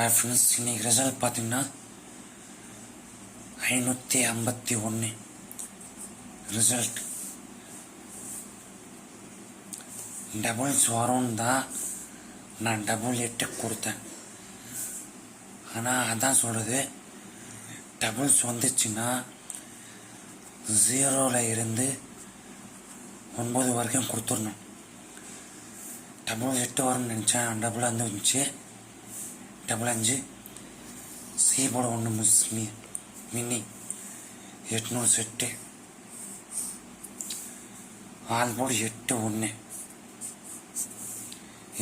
Hi friends இன்னைக்கு result பார்த்தீங்கன்னா ஐநூற்றி ஐம்பத்தி ஒன்று ரிசல்ட் டபுள்ஸ் வரும்னு தான் நான் டபுள் எட்டு கொடுத்தேன். ஆனால் அதான் சொல்கிறது டபுள்ஸ் வந்துச்சுன்னா ஜீரோவில் இருந்து ஒன்பது வரைக்கும் கொடுத்துடணும். டபுள் எட்டு வரும்னு நினச்சேன். டபுள் வந்து வந்துச்சு டபுள் அஞ்சு. சி போர்டு ஒன்று மிஸ் மி மினி எட்நூறு செட்டு. ஆள் போடு எட்டு ஒன்று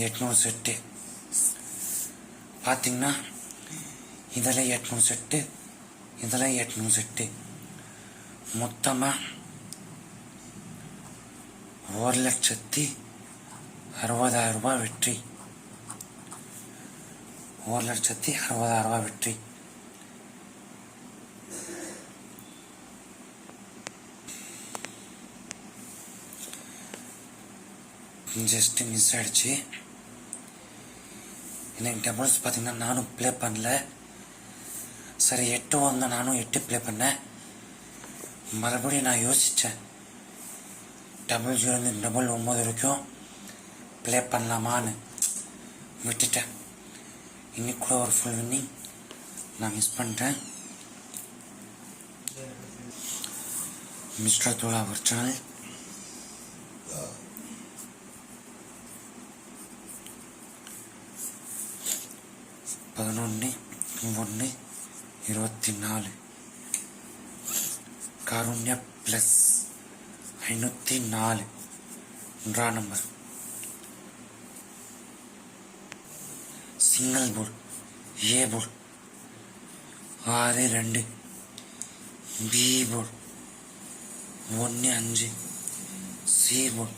எட்நூறு செட்டு. பார்த்தீங்கன்னா இதில் எட்நூறு செட்டு இதில் எட்நூறு செட்டு. மொத்தமாக ஒரு லட்சத்தி அறுபதாயிரம் ரூபாய் வெற்றி. ஒரு லட்சத்தி அறுபதாயிரம் ரூபாய் வெற்றி. ஜஸ்ட் மிஸ் ஆயிடுச்சு. எனக்கு டபுள்ஸ் பார்த்தீங்கன்னா நானும் ப்ளே பண்ணல. சரி எட்டு வந்தால் நானும் எட்டு ப்ளே பண்ணேன். மறுபடியும் நான் யோசித்தேன் டபுள் ஜீரோந்து டபுள் ஒம்பது வரைக்கும் ப்ளே பண்ணலாமான்னு. விட்டுட்டேன். இன்னைக்கு ஒரு ஃபுல் வின்னிங் நான் மிஸ் பண்ணிட்டேன் மிஸ்டர் தோலா அவர் சேனல் பதினொன்று ஒன்று இருபத்தி நாலு காருண்யா ப்ளஸ் ஐநூற்றி நாலு draw number single board A board ஆறு ரெண்டு பி போர்டு ஒன்று அஞ்சு சி போர்டு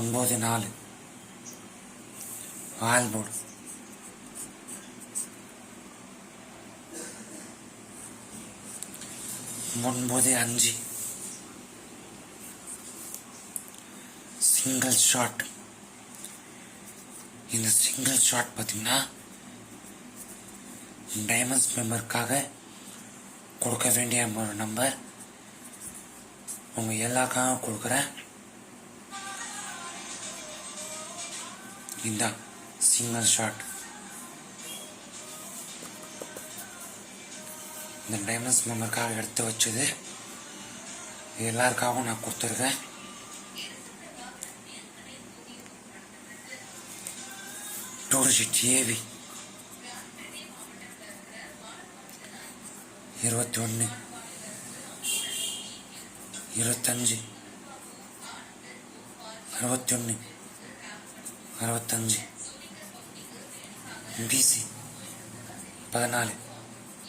ஒன்பது நாலு ஆல் போர்டு ஒன்பது அஞ்சு சிங்கிள் ஷாட். இந்த சிங்கிள் ஷாட் பார்த்தீங்கன்னா டைமண்ட்ஸ் மெம்பருக்காக கொடுக்க வேண்டிய ஒரு நம்பர் உங்கள் எல்லாருக்காக கொடுக்குறேன். இந்த சிங்கிள் ஷாட் இந்த டைமண்ட்ஸ் மெம்பருக்காக எடுத்து வச்சது எல்லாருக்காகவும் நான் கொடுத்துருக்கேன். டூரிஸ்ட் ஏவி இருபத்தி ஒன்று இருபத்தஞ்சு அறுபத்தி ஒன்று அறுபத்தஞ்சு பிசி பதினாலு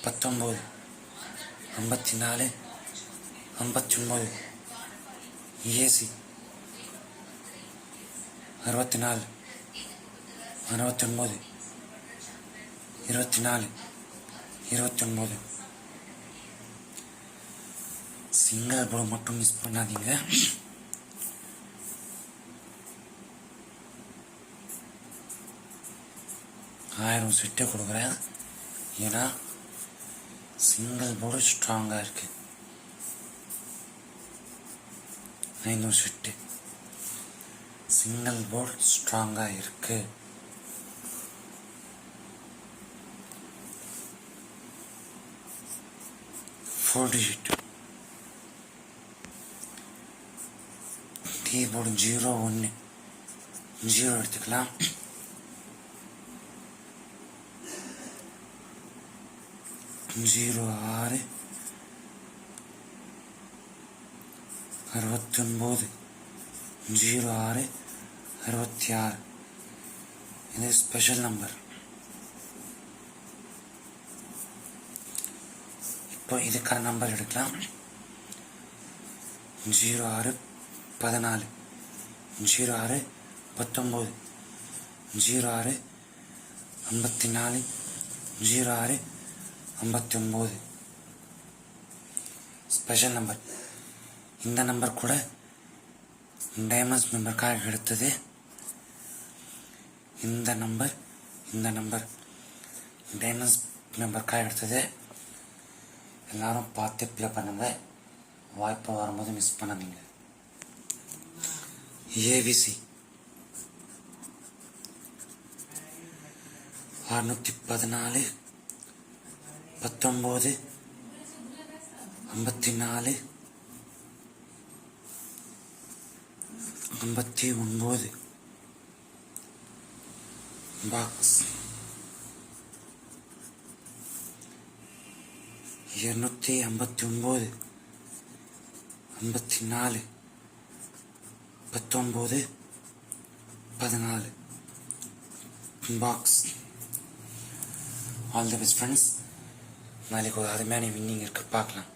பத்தொம்பது ஐம்பத்தி நாலு ஐம்பத்தி ஒம்பது ஏசி அறுபத்தி நாலு அறுபத்தி ஒன்பது இருபத்தி நாலு இருபத்தி ஒன்பது சிங்கிள் ப்ரோ மட்டும் மிஸ் பண்ணாதீங்க. ஆயிரம் ஸ்விட்டை கொடுக்குறேன். ஏன்னா சிங்கிள் போர்டு ஸ்ட்ராங்காக இருக்கு. ஐநூறு செட்டு சிங்கிள் போர்டு ஸ்ட்ராங்காக இருக்கு. ஃபோர் டிஜிட் கீபோர்டு ஜீரோ ஒன்று ஜீரோ எடுத்துக்கலாம். ஜீரோ ஆறு. அறுபத்தி ஒன்பது ஜீரோ ஆறு. அறுபத்தி ஆறு. இது ஸ்பெஷல் நம்பர் இப்போ இதுக்கான நம்பர் எடுக்கலாம். ஜீரோ ஆறு பதினாலு. ஜீரோ ஆறு பத்தொம்போது. ஜீரோ ஆறு ஐம்பத்தி நாலு ஜீரோ ஆறு ஐம்பத்தி ஒம்பது ஸ்பெஷல் நம்பர் இந்த நம்பர் கூட டைமண்ட்ஸ் மெம்பருக்காக எடுத்தது. இந்த நம்பர் இந்த நம்பர் டைமண்ட்ஸ் மெம்பருக்காக எடுத்தது. எல்லாரும் பார்த்து ப்ளே பண்ணுங்க. வாய்ப்பு வரும்போது மிஸ் பண்ணாதீங்க. ஏபிசி அறுநூற்றி பதினாலு பத்தொம்போது ஐம்பத்தி நாலு ஐம்பத்தி ஒன்பது பாக்ஸ் இருநூத்தி ஐம்பத்தி ஒன்பது ஐம்பத்தி நாலு பத்தொன்பது பதினாலு. Box all the best friends நாளைக்கு ஒரு அருமையான வின்னிங் இருக்கு. பார்க்கலாம்.